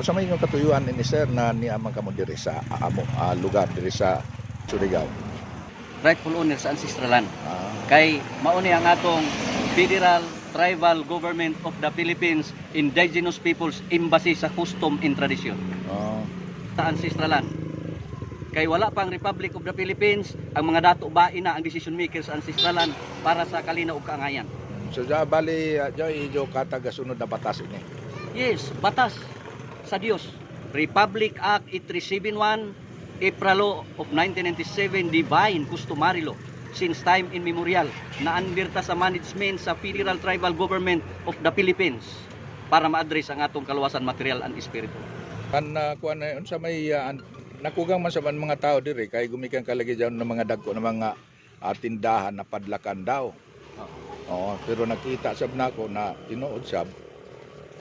Sa may inyong katuyuan ni sir na niamang kamo diri sa ah, amo ah, lugar diri sa Surigao. rightful owner sa ancestral land. Ah, Kay mauni ang atong Federal Tribal Government of the Philippines Indigenous Peoples Embassy sa Custom and Tradition ah, sa ancestral land. Kay wala pang Republic of the Philippines, ang mga dato ba ina ang decision maker sa ancestral land para sa kalinaw ug kaangayan. So ja bali uh, joy jo katagasunod na batas ini. Yes, batas sa Dios. Republic Act 8371 April Law of 1997 Divine Customary Law since time immemorial na anbirta sa management sa Federal Tribal Government of the Philippines para ma-address ang atong kaluwasan material and spiritual. Kan uh, kuan na unsa may uh, an- nakugang man sa mga tao diri kay gumikan kalagi diyan ng mga dagko ng mga uh, tindahan na padlakan daw. Oo, pero nakita sab nako na tinuod sab.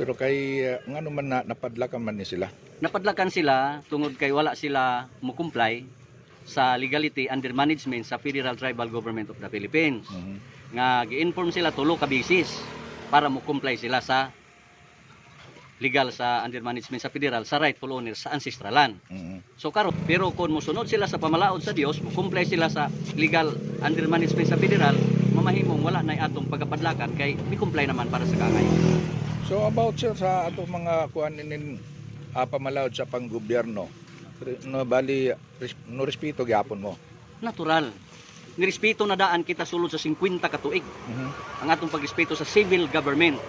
Pero kay uh, ngano man na napadlakan man ni sila. Napadlakan sila tungod kay wala sila mo comply sa legality under management sa Federal Tribal Government of the Philippines. Mhm. nga gi-inform sila tulo ka bisis para mo comply sila sa legal sa under management sa federal sa rightful owner sa ancestral land. Mhm. So karon pero kung mosunod sila sa pamalaod sa Dios, mo comply sila sa legal under management sa federal, mamahimong wala na atong pagkapadlakan kay mi comply naman para sa kangay. So about sir sa ato mga kuan inin uh, pamalawod sa panggobyerno. No bali res- no respeto gyapon mo. Natural. Nirespeto na daan kita sulod sa 50 ka tuig Mhm. ang atong pagrespeto sa civil government.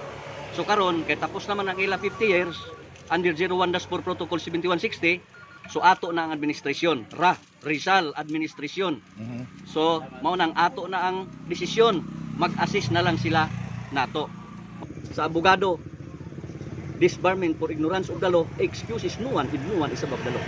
So karon kay tapos naman ang ila 50 years under 01-4 Protocol 7160, so ato na ang administrasyon, RA, Rizal administrasyon. Mhm. So mao nang ato na ang desisyon, mag-assist na lang sila nato. Sa abogado, disbarment for ignorance of the law, excuse is no one if no one is above the law.